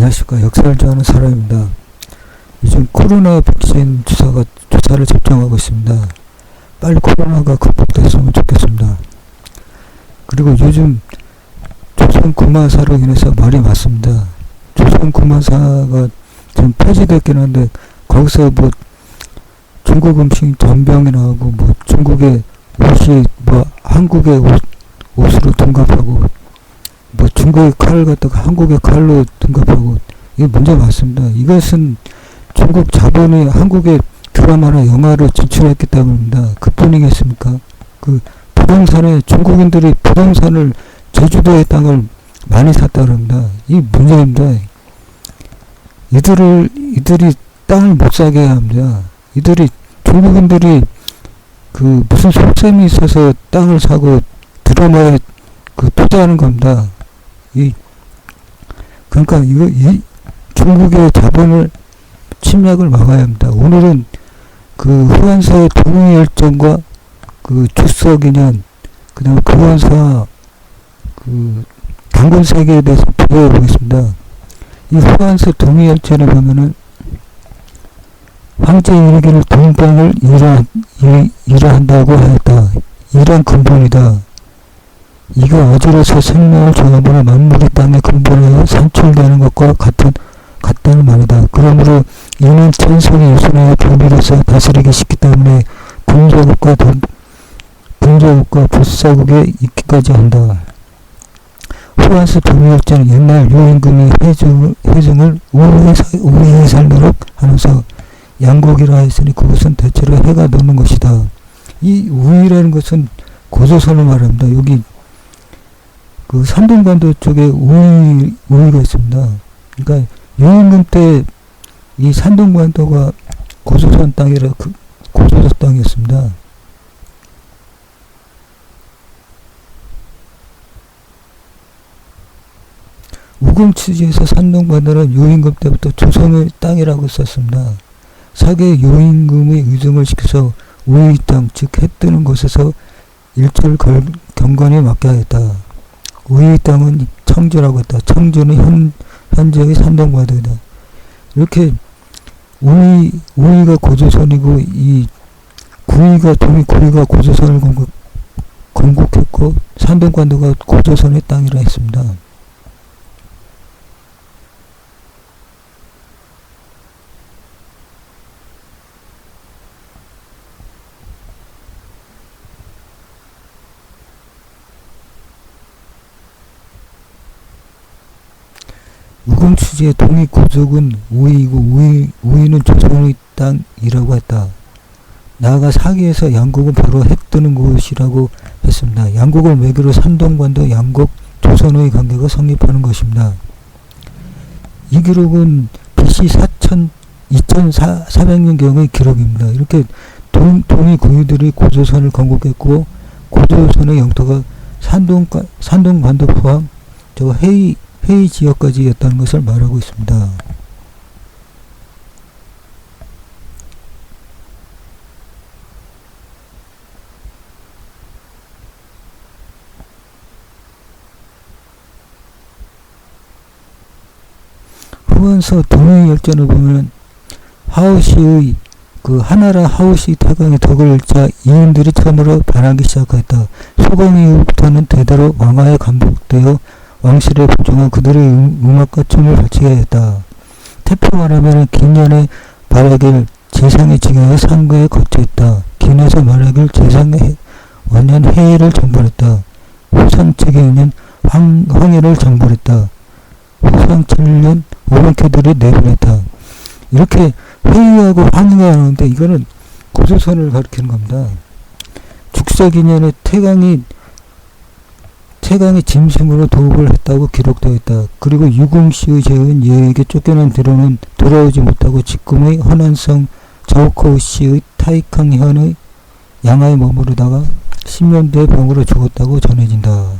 안녕하십니까 역사를 좋아하는 사람입니다. 요즘 코로나 백신 주사가 주사를 접종하고 있습니다. 빨리 코로나가 극복됐으면 좋겠습니다. 그리고 요즘 조선 구마사로 인해서 말이 많습니다. 조선 구마사가 좀 폐지됐긴 한데 거기서 뭐 중국 음식 전병이 나오고 뭐 중국의 옷이 뭐 한국의 옷, 옷으로 둔갑하고 뭐 중국의 칼을 갖다가 한국의 칼로 둔갑하고 이게 문제 많습니다. 이것은 중국 자본이 한국의 드라마나 영화를 진출했기 때문입니다. 그뿐이겠습니까? 그 부동산에 중국인들이 부동산을 제주도의 땅을 많이 샀다 그럽니다. 이 문제입니다. 이들을 이들이 땅을 못 사게 합니다. 이들이 중국인들이 그 무슨 속셈이 있어서 땅을 사고 드라마에 그 투자하는 겁니다. 이 그러니까 이거 이 중국의 자본을 침략을 막아야 합니다. 오늘은 그 후한사의 동의열전과 그 주석이년 그다음 금원사 그 당군 세계에 대해서 비교해 보겠습니다. 이 후한사 동의 열전에 보면은 황제 이르기를 동방을 일하, 일, 일한다고 하였다. 이란 근본이다. 이가 어지러서 생명을 정함으로 만물이 땅에 근본하여 산출되는 것과 같은 같다는 말이다. 그러므로 이는 천성이 유순하여 불비로서 다스리기 쉽기 때문에 군소국과 돈, 군소국과 불사국에 있기까지 한다. 후한스 동의역자는 옛날 유임금이 회중, 회중을 우위에 살도록 하면서 양국이라 했으니 그것은 대체로 해가 도는 것이다. 이 우위라는 것은 고조선을 말합니다. 여기 그 산동반도 쪽에 우위, 우위가 있습니다. 그러니까 유임금 때 이 산동반도가 고조선 땅이라 그 고조선 땅이었습니다. 우금치지에서 산동반도는 유임금 때부터 조선의 땅이라고 썼습니다. 사계 유임금의 의중을 시켜서 우의 땅, 즉 해뜨는 곳에서 일절 걸, 경건에 맡게 하였다. 우의 땅은 청주라고 했다. 청주는 현, 현재의 산동반도이다. 이렇게 우의, 우의가 고조선이고 이 구의가 동이 구의가 고조선을 건국, 건국했고 산동관도가 고조선의 땅이라 했습니다. 우금취지의 동의 고족은 우의이고 우의, 우의는 조선의 땅이라고 했다. 나아가 사기에서 양국은 바로 해뜨는 곳이라고 했습니다. 양국을 매개로 산동관도 양국 조선의 관계가 성립하는 것입니다. 이 기록은 BC 4000, 2400년경의 기록입니다. 이렇게 동, 동의 고유들이 고조선을 건국했고 고조선의 영토가 산동, 산동관도 포함 저 해이 회의 지역까지였다는 것을 말하고 있습니다. 후원서 동해 열전을 보면 하우시의 그 하나라 하우시 태강의 덕을 읽자 이인들이 처음으로 반하기 시작했다. 소강 이후부터는 대대로 왕하에 감복되어 왕실에 복종한 그들의 음- 음악과 춤을 바치게 했다. 태평 말하면 긴년에 말하길 재상의 징하여 상거에 거쳐있다. 긴에서 말하길 재상의 원년 해일을 정벌했다. 후상 책에는 황, 황해를 정벌했다. 후상 7년 오병캐들이 내보냈다. 이렇게 회의하고 황해가 나오는데 이거는 고조선을 가리키는 겁니다. 죽사기년에 태강이 태강이 짐승으로 도읍을 했다고 기록되어 있다. 그리고 유금씨의 제은 예에게 쫓겨난 뒤로는 돌아오지 못하고 직금의 허난성 저우커우 씨의 타이캉현의 양하에 머무르다가 10년 뒤에 병으로 죽었다고 전해진다.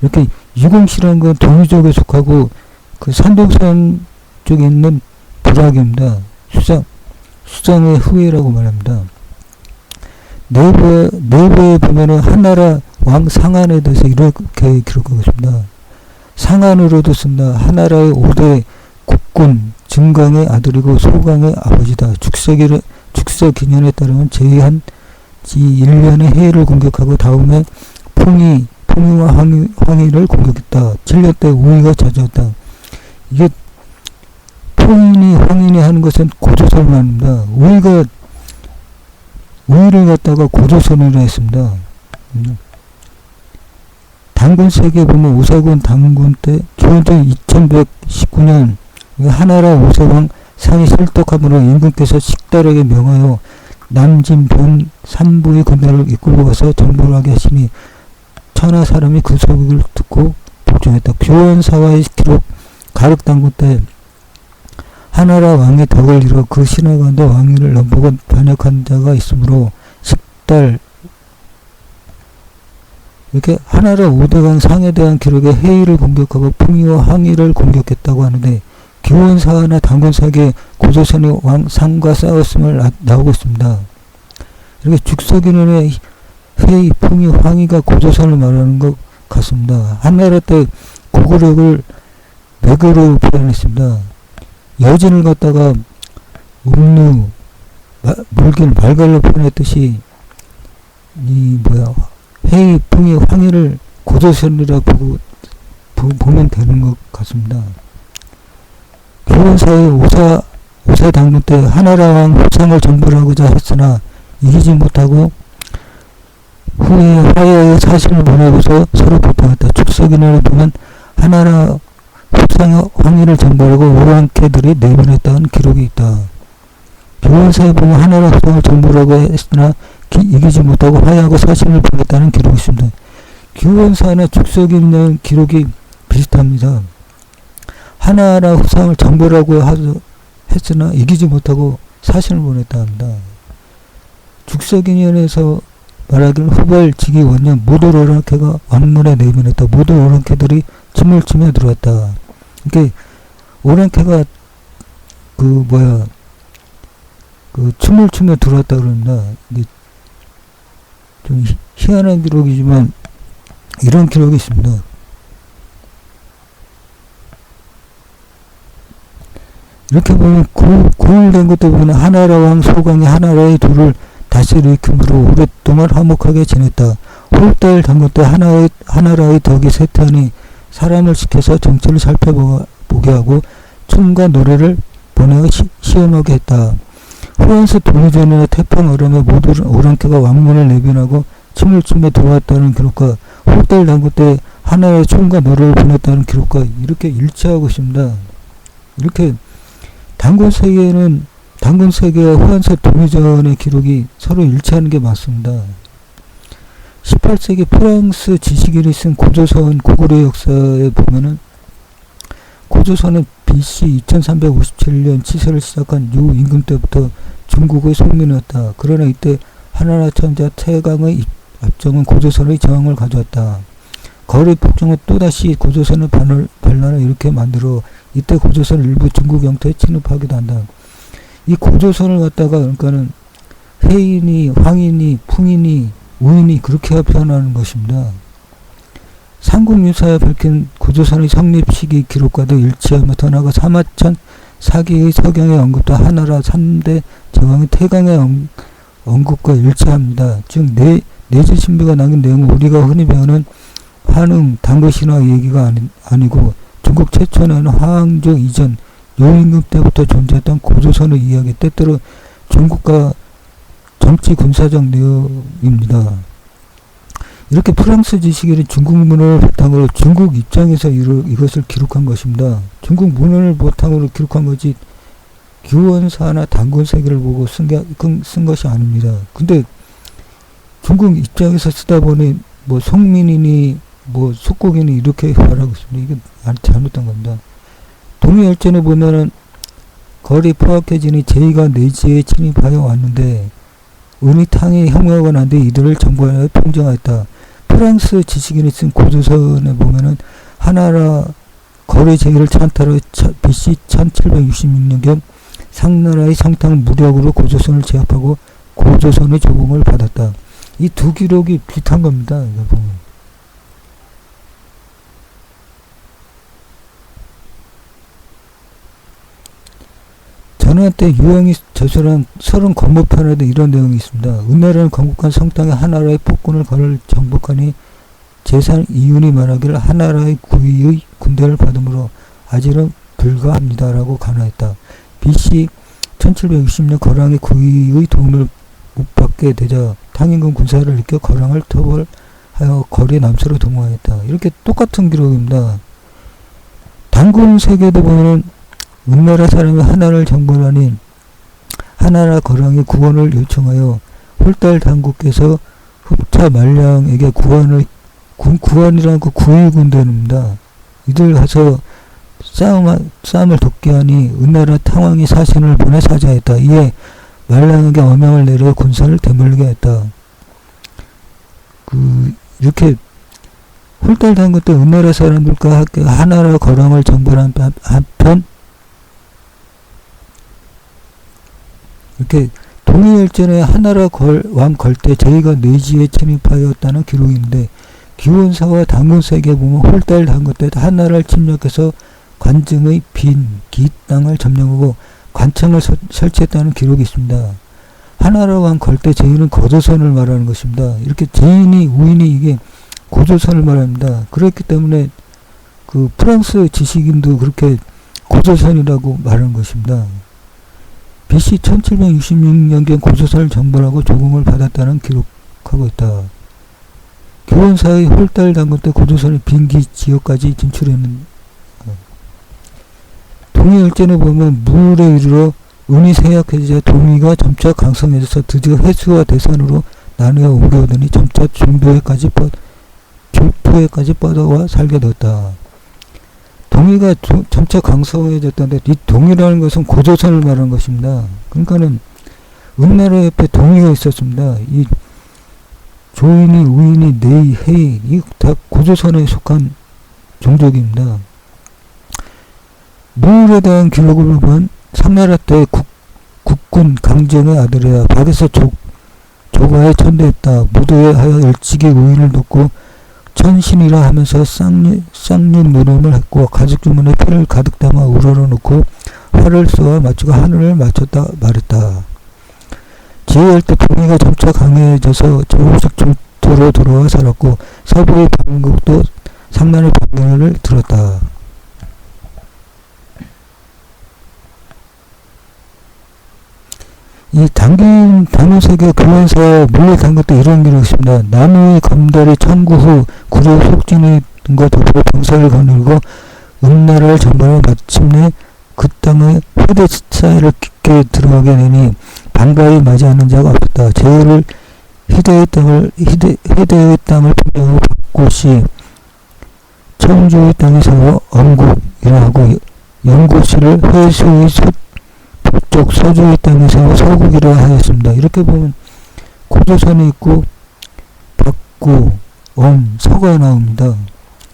이렇게 유금씨라는 건 동유족에 속하고 그 산동산 쪽에 있는 부락입니다. 수장, 수장의 후예라고 말합니다. 네이버에, 네이버에 보면은 한나라 왕 상한에 대해서 이렇게 기록하고 있습니다. 상한으로도 쓴다. 하나라의 5대 육군 증강의 아들이고 소강의 아버지다. 축서기를 축서 기년에 따르면 제한 지 1년의 해를 공격하고 다음에 풍이 풍이와 황희, 황희를 공격했다. 7년 때 우위가 잦았다. 이게 풍인이 황인이 하는 것은 고조선입니다. 우위가 우위를 갖다가 고조선이라 했습니다. 음. 당군 세계 보면 오사군 당군 때 기원전 2119년 하나라 오세왕 상이 설득함으로 임금께서 식달에게 명하여 남진변 삼부의 군대를 이끌고 가서 정보를 하게 하시니 천하 사람이 그 소식을 듣고 복종했다. 교원사와의 기록 가륵당군 때 하나라 왕의 덕을 이뤄 그 신하 가운데 왕위를 넘보고 반역한 자가 있으므로 식달 이렇게 하나라 우대강 상에 대한 기록에 해의를 공격하고 풍이와 항의를 공격했다고 하는데 기원사나 당군사에게 고조선의 왕 상과 싸웠음을 나, 나오고 있습니다. 이렇게 죽석인의 회의, 풍이, 황희가 고조선을 말하는 것 같습니다. 한나라 때 고구려를 매그로 표현했습니다. 여진을 갖다가 음루, 물길, 말갈로 표현했듯이 이 뭐야 회의, 풍이, 황희를 고조선이라 보고 보, 보면 되는 것 같습니다. 교원사의 오사 오사 당군 때 하나라 왕 후상을 정벌하고자 했으나 이기지 못하고 후에 화해의 사실을 보내고서 서로 불평했다. 축석인을 보면 하나라 후상의 황희를 정벌하고 오랑캐들이 내보냈다는 기록이 있다. 교원사에 보면 하나라 후상을 정벌하고 했으나 기, 이기지 못하고 화해하고 사실을 보냈다는 기록이 있습니다. 교원사나 축석인의 기록이 비슷합니다. 후상을 정벌하고 하죠. 했으나 이기지 못하고 사신을 보냈다 합니다. 죽석인연에서 말하기를 후발 직위 원년 모두 오랑캐가 왕문에 내면했다. 모두 오랑캐들이 침을 치며 들어왔다. 이게 오랑캐가 그 뭐야 그 춤을 추며 들어왔다 그럽니다. 이게 좀 희, 희한한 기록이지만 이런 기록이 있습니다. 이렇게 보면 고, 고을된 것도 보면 하나라 왕 소강이 하나라의 둘을 다스리킴으로 오랫동안 화목하게 지냈다. 홀달 당군 때 하나의, 하나라의 덕이 쇠퇴하니 사람을 시켜서 정치를 살펴보게 하고 춤과 노래를 보내어 시, 시험하게 했다. 후원스 동의전이나 태평 어람에 모두 오랑캐가 왕문을 내변하고 춤을 추며 들어왔다는 기록과 홀달 당군 때 하나의 춤과 노래를 보냈다는 기록과 이렇게 일치하고 있습니다. 이렇게 당군 세계는 당군 세계와 후한세 동의전의 기록이 서로 일치하는 게 맞습니다. 18세기 프랑스 지식인이 쓴 고조선 고구려 역사에 보면은 고조선은 BC 2357년 치세를 시작한 유 임금 때부터 중국의 속민이었다. 그러나 이때 하나라 천자 태강의 압정은 고조선의 저항을 가져왔다. 거리 폭정은 또다시 고조선을 반을, 반란을 이렇게 만들어 이때 고조선 일부 중국 영토에 침입하기도 한다. 이 고조선을 갖다가 그러니까는 해인이, 황인이, 풍인이, 우인이 그렇게 표현하는 것입니다. 삼국유사에 밝힌 고조선의 성립 시기 기록과도 일치하며 더 나아가 사마천 사기의 서경의 언급도 하나라 3대 제왕의 태강의 언, 언급과 일치합니다. 즉, 내, 내지 신비가 남긴 내용은 우리가 흔히 배우는 환웅, 당거신화 얘기가 아니, 아니고 중국 최초는 화왕조 이전 요임금 때부터 존재했던 고조선의 이야기 때때로 중국과 정치 군사적 내용입니다. 이렇게 프랑스 지식인이 중국 문헌을 바탕으로 중국 입장에서 이것을 기록한 것입니다. 중국 문헌을 바탕으로 기록한 거지 기원사나 단군세계를 보고 쓴, 게, 쓴 것이 아닙니다. 근데 중국 입장에서 쓰다 보니 뭐 송민이니 뭐 속국인이 이렇게 말하고 있습니다. 이게 잘못된 겁니다. 동해열전에 보면은 거리 포악해지니 제의가 내지에 침입하여 왔는데 은희탕이 난뒤 이들을 정부하여 평정하였다. 프랑스 지식인이 쓴 고조선에 보면은 하나라 거리 제의를 찬탈하여 BC 1766년경 상나라의 성탕 무력으로 고조선을 제압하고 고조선의 조공을 받았다. 이 두 기록이 비슷한 겁니다. 보 전화 때 유형이 제설한 서른 건모편에도 이런 내용이 있습니다. 은나라는 건국한 성땅에 하나라의 폭군을 걸을 정복하니 재산 이윤이 말하기를 하나라의 구의의 군대를 받음으로 아직은 불가합니다라고 간화했다. BC 1760년 거랑의 구의의 도움을 못 받게 되자 탕인군 군사를 일으켜 거랑을 토벌하여 거리 남서로 동원했다. 이렇게 똑같은 기록입니다. 단군 세계도 보면은 은나라 사람이 하나를 정벌하니 하나라 거랑의 구원을 요청하여 홀달 당국께서 흡차 말량에게 구원을 구, 구원이라는 그 구의 군대입니다. 이들 가서 싸움, 싸움을 돕게 하니 은나라 탕왕이 사신을 보내 사자했다. 이에 말량에게 어명을 내려 군사를 되물게 했다. 그 이렇게 홀달 당국 때 은나라 사람들과 하나라 거랑을 정벌한 한- 한편 이렇게 동해열전에 하나라 걸, 왕 걸 때 저희가 내지에 침입하였다는 기록인데 기원사와 당군세계 보면 홀달 당군 때 하나라를 침략해서 관증의 빈, 기 땅을 점령하고 관청을 서- 설치했다는 기록이 있습니다. 하나라 왕 걸 때 제인은 고조선을 말하는 것입니다. 이렇게 제인이 우인이 이게 고조선을 말합니다. 그렇기 때문에 그 프랑스 지식인도 그렇게 고조선이라고 말하는 것입니다. BC 1766년경 고조선을 정벌하고 조공을 받았다는 기록하고 있다. 교원사의 홀달 당군 때 고조선의 빈기 지역까지 진출했는 어. 동해열전에 보면 물에 이르러 운이 쇠약해지자 동의가 점차 강성해져서 드디어 해수와 대산으로 나누어 옮겨오더니 점차 중도에까지 뻗, 교토에까지 뻗어와 살게 되었다. 동의가 조- 점차 강성해졌다는데 이 동의라는 것은 고조선을 말하는 것입니다. 그러니까는 은나라 옆에 동의가 있었습니다. 이 조인이, 우인이, 네이, 헤이 이다 고조선에 속한 종족입니다. 무울에 대한 기록을 보면 삼나라 때 국, 국군 강정의 아들이야 박에서 조, 조가에 천대했다. 무도에 하여 일찍이 우인을 놓고 천신이라 하면서 쌍윤, 쌍윤 무름을 했고 가죽 주머니에 피를 가득 담아 우러러 놓고 활을 쏘아 맞추고 하늘을 맞췄다 말했다. 지혜할 때 동해가 점차 강해져서 조금씩 중도로 들어와 살았고 서부의 방국도 삼나라 방경을 들었다. 이 당긴 당문세계 근원사 물리 당것도 이런 기록이 있습니다. 나무의 검달이 청구 후 구려 속진의 등과 더불어 병사를 거느리고 은나라를 정벌해 마침내 그 땅의 회대 사이를 깊게 들어가게 되니 반가이 맞이 않는 자가 없었다. 제후를 희대의 땅을 희대, 희대의 땅을 평정하고 곳이 청주의 땅에서 엄국이라 하고 영구시를 회수의 소, 북쪽 서주의 땅에서 서국이라 하였습니다. 이렇게 보면 고조선이 있고 박구, 엄, 서가 나옵니다.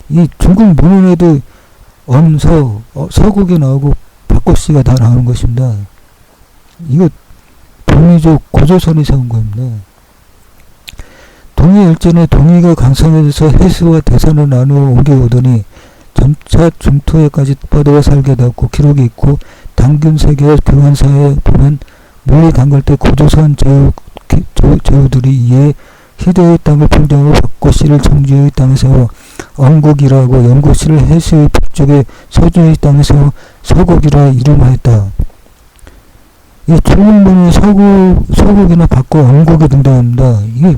이 중국 문헌에도 엄, 서, 어, 서국이 나오고 박구씨가 다 나오는 것입니다. 이거 동이족 고조선이 세운 겁니다. 동해열전에 동해가 강성해져서 해수와 대산을 나누어 옮겨오더니 점차 중토에까지 뻗어 살게 되었고 기록이 있고 당균 세계 교환사에 보면 물리 담글 때 고조선 제후들이 이에 희대의 땅을 평정하고 박고씨를 청주의 땅에서 엄국이라고 영고씨를 해수의 북쪽에 서주의 땅에서 서국이라 이름하였다. 이 중국문의 서국, 서국이나 박고 엄국이 등장합니다. 이게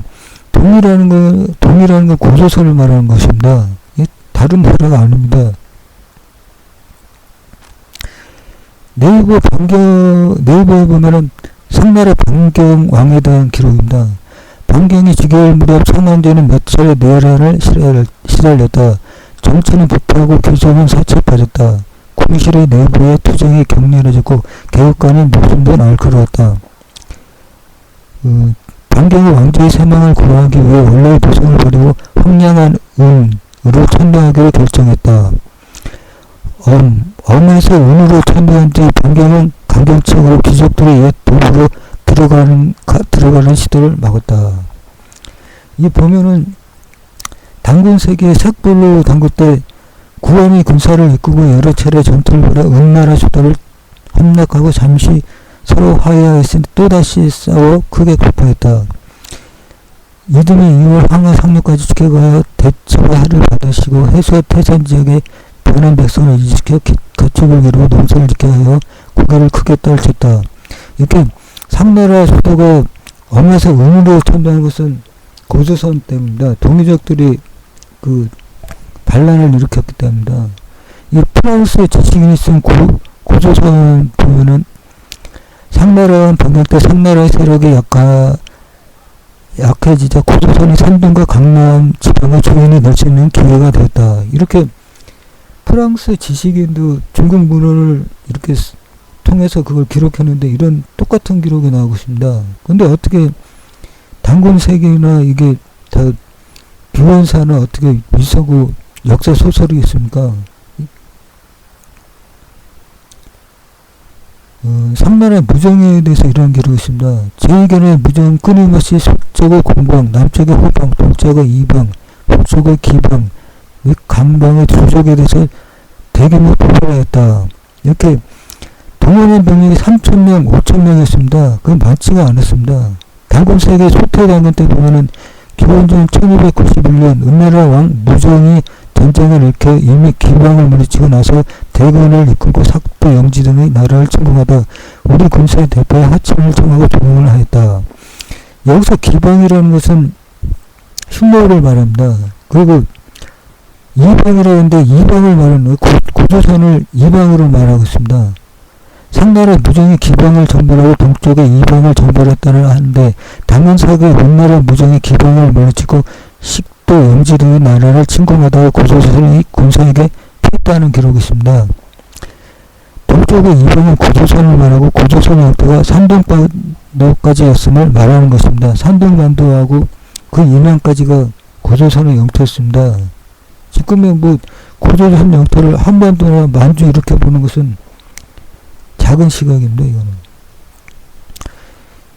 동이라는 거, 동이라는 건 고조선을 말하는 것입니다. 다른 나라가 아닙니다. 네이버 반경, 네이버에 보면은 상나라 반경 왕에 대한 기록입니다. 반경이 지겨울 무렵 상황제는 몇 차례 내란을 시달- 시달렸다. 정치는 부패하고 규정은 사치에 빠졌다. 궁실의 내부의 투쟁이 격렬해졌고 개혁관이 목숨도 날카로웠다. 그, 반경의 왕제의 세망을 구하기 위해 원래의 도성을 버리고 황량한 은으로 천대하기로 결정했다. 엄, 엄에서 은으로 천대한 뒤 반경은 강경책으로 귀족들의 옛 도구로 들어가는, 가, 들어가는 시도를 막았다. 이 보면은 당군 세계의 색불로 담글 때 구원이 군사를 이끌고 여러 차례 전투를 벌여 은나라 수도를 함락하고 잠시 서로 화해하였으니 또다시 싸워 크게 격파했다. 이듬해 2월 황하 상륙까지 지켜가여 대처와 하를 받으시고 해수 태산 지역에 변한 백성을 이지켜 가축을 기르고 농사를 짓게 하여 고개를 크게 떨쳤다. 이렇게 상나라 수도가 엄에서 음으로 천다는 것은 고조선 때문이다. 동유족들이 그 반란을 일으켰기 때문이다. 이 프랑스 지식인이 쓴 고, 고조선 보면은 상나라와 병력 때 상나라의 세력이 약하, 약해지자 고조선이 산둥과 강남 지방의 조인이 넓히는 기회가 되었다. 이렇게 프랑스 지식인도 중국 문헌을 이렇게 쓰- 통해서 그걸 기록했는데 이런 똑같은 기록이 나오고 있습니다. 근데 어떻게 단군 세계나 이게 다 비원사는 어떻게 미서고 역사 소설이겠습니까? 어, 상나라의 무정에 대해서 이런 기록이 있습니다. 제2견의 무정 끊임없이 서쪽의 공방, 남쪽의 호방, 동쪽의 이방, 북쪽의 기방, 및 강방의 두족에 대해서 대규모 포로를 했다. 이렇게 동원의 병력이 3천명, 5천명이었습니다. 그건 많지가 않았습니다. 단군 세계 소태 단군 때 보면은 기원전 1291년 은나라 왕 무정이 전쟁을 일으켜 이미 기방을 물리치고 나서 대군을 이끌고 sak도 영지 등의 나라를 침공하다 우리 군사의 대표의 하청을 청하고 동원을 하였다. 여기서 기방이라는 것은 흉노를 말합니다. 그리고 이방이라고 하는데 이방을 말하는 고조선을 이방으로 말하고 있습니다. 상나라 무정이 기방을 정벌하고 동쪽에 이방을 정벌했다는 하는데 당연사기 원나라 무정이 기방을 물리치고 식도 영지 등의 나라를 침공하다가 고조선이 군사에게 피했다는 기록이 있습니다. 동쪽의 이방은 고조선을 말하고 고조선의 영토가 산동반도까지였음을 말하는 것입니다. 산동반도하고 그 이남까지가 고조선의 영토였습니다. 지금의 뭐 고조선 영토를 한반도나 만주 이렇게 보는 것은 작은 시각입니다. 이거는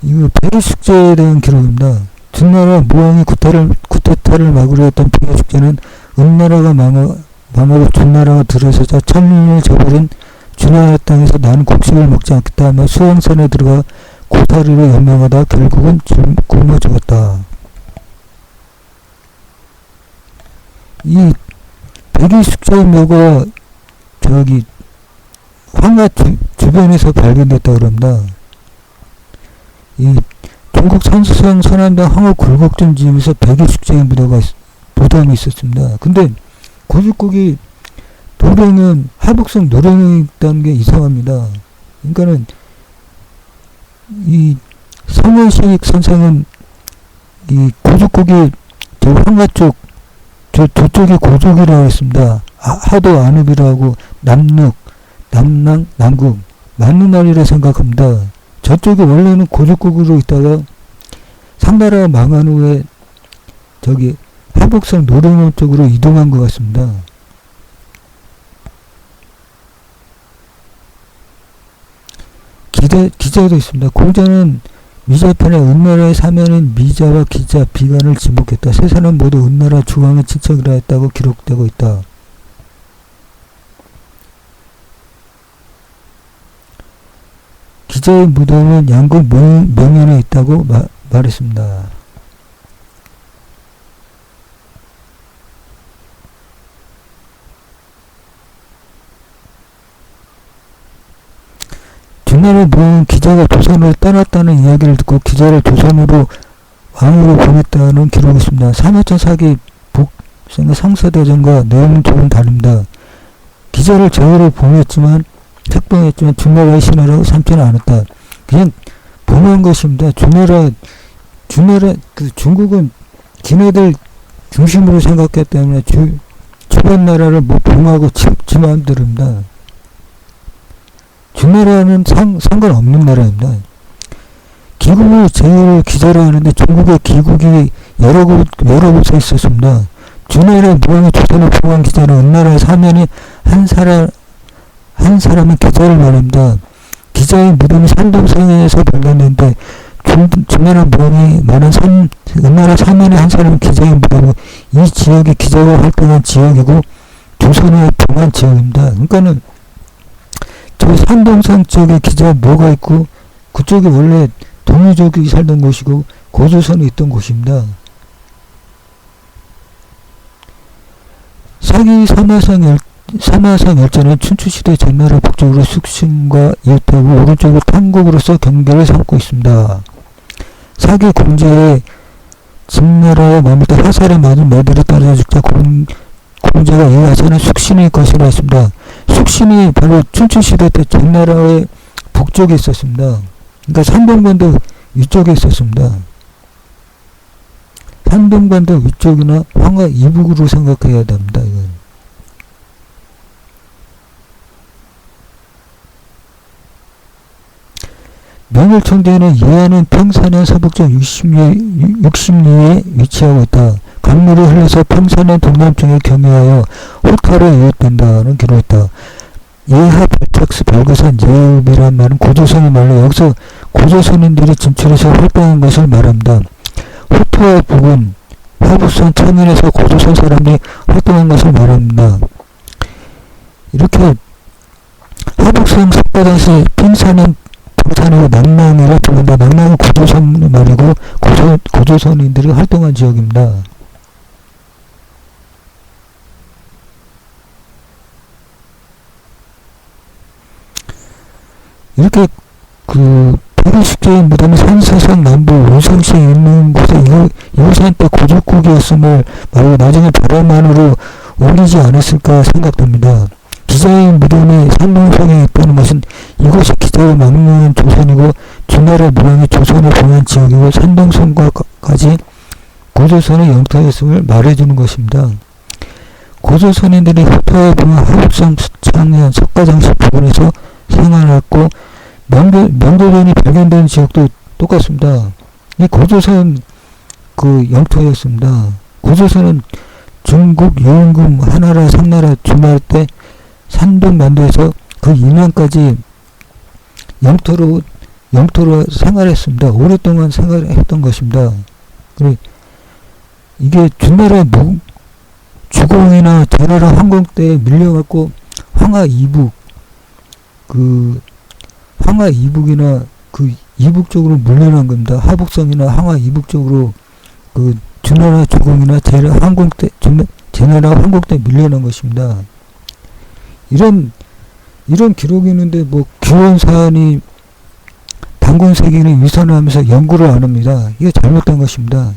이거 폐기축제에 대한 기록입니다. 중나라 무왕이 구태를, 구태타를 막으려 했던 폐기축제는 은나라가 망하, 망하고 중나라가 들어서자 천년을 저버린 주나라 땅에서 나는 곡식을 먹지 않겠다 하며 수왕산에 들어가 고사리로 연명하다 결국은 굶- 굶어 죽었다. 이 백일숙제의 묘가 저기 황하 주, 주변에서 발견됐다 그럽니다. 이 중국 산수성 서남당 황후 굴곡점 지점에서 백일숙제의 무덤가 있, 무덤이 있었습니다. 근데 고죽국이 노령은 하북성 노령이 있다는 게 이상합니다. 그러니까는 이 성현식 선생은 이 고죽국이 저 황하 쪽, 저 저쪽이 고족이라고 했습니다. 아, 하도 안읍이라고 남녘, 남남, 남국 맞는 말이라 생각합니다. 저쪽이 원래는 고족국으로 있다가 상나라가 망한 후에 저기 하북성 노령원 쪽으로 이동한 것 같습니다. 기대, 기자도 있습니다. 공자는 미자편에 은나라의 사면인 미자와 기자, 비관을 지목했다. 세 사람 모두 은나라 중앙의 친척이라 했다고 기록되고 있다. 기자의 무덤은 양국 명, 명현에 있다고 마, 말했습니다. 중나라 무왕은 기자가 조선을 떠났다는 이야기를 듣고 기자를 조선으로 왕으로 보냈다는 기록이 있습니다. 산하천 사기 복생의 상사대전과 내용은 조금 다릅니다. 기자를 저으로 보냈지만 책봉했지만 중나라의 신하라고 삼지는 않았다. 그냥 보낸 것입니다. 중나라 중나라 그 중국은 지네들 중심으로 생각했기 때문에 주, 주변 나라를 뭐 봉하고 지, 지 마음대로입니다. 중나라는 상, 상관없는 나라입니다. 기국을 제일 기자로 하는데 중국의 기국이 여러 곳, 여러 곳에 있었습니다. 주나라의 무왕의 조선을 포함한 기자는 은나라의 사면이 한 사람, 한 사람은 기자를 말합니다. 기자의 무덤이 산동성에서 발견됐는데 중, 중나라 무왕이 많은 산, 은나라 사면의 한 사람은 기자의 무덤이고 이 지역이 기자가 활동한 지역이고 조선의 봉한 지역입니다. 그러니까는 저 산동성 쪽에 기자 뭐가 있고 그쪽이 원래 동유족이 살던 곳이고 고조선이 있던 곳입니다. 사기 사마성 열, 사마성 열차는 춘추시대 전나라 북쪽으로 숙신과 이웃하고 오른쪽으로 탄국으로서 경계를 삼고 있습니다. 사기 공제에 진나라에 머물다 화살에 맞은 매들이 떨어져 죽자 공, 공제가 이 화살은 숙신의 것이라 했습니다. 숙신이 바로 춘추시대 때 전나라의 북쪽에 있었습니다. 그러니까 산동반도 위쪽에 있었습니다. 산동반도 위쪽이나 황하 이북으로 생각해야 됩니다. 이건. 명일청대는 예안은 평산의 서북쪽 60리, 60리에 위치하고 있다. 강물이 흘러서 평산의 동남쪽에 경유하여 홀카로 이웃된다는 기록이 있다. 예하 발탁스 발구산 예읍이란 말은 고조선의 말로 여기서 고조선인들이 진출해서 활동한 것을 말합니다. 호토와 북은 화북선 천연에서 고조선 사람들이 활동한 것을 말합니다. 이렇게 화북선 석가당시 핀산은 평산이고 남남이라 부른다. 남남은 고조선의 말이고 고조, 고조선인들이 활동한 지역입니다. 이렇게 그 페르시계의 무덤이 산서성 남부 울성시에 있는 곳에 한때 고족국이었음을 말로 나중에 바람만으로 옮기지 않았을까 생각됩니다. 기자의 무덤이 산동성에 있다는 것은 이곳이 기자를 막는 조선이고 주나라 무랑이 조선에 봉한 지역이고 산동성과까지 고조선의 영토였음을 말해주는 것입니다. 고조선인들이 후토에 봉한 하북성 수창현 석가장식 부근에서 생활했고 명도, 명도전이 발견된 지역도 똑같습니다. 이 고조선 그 영토였습니다. 고조선은 중국, 유흥금, 하나라, 삼나라 주말 때 산동 만도에서 그 이남까지 영토로 영토로 생활했습니다. 오랫동안 생활했던 것입니다. 그리고 이게 주나라 무, 주공이나 제나라 황공 때 밀려갖고 황하 이북 그 황하 이북이나 그 이북 쪽으로 물려난 겁니다. 하북성이나 황하 이북 쪽으로 그 주나라 황공 때 주나- 제나라 때 밀려난 것입니다. 이런 이런 기록이 있는데 뭐 기원 사안이 단군세기는 위선하면서 연구를 안 합니다. 이게 잘못된 것입니다.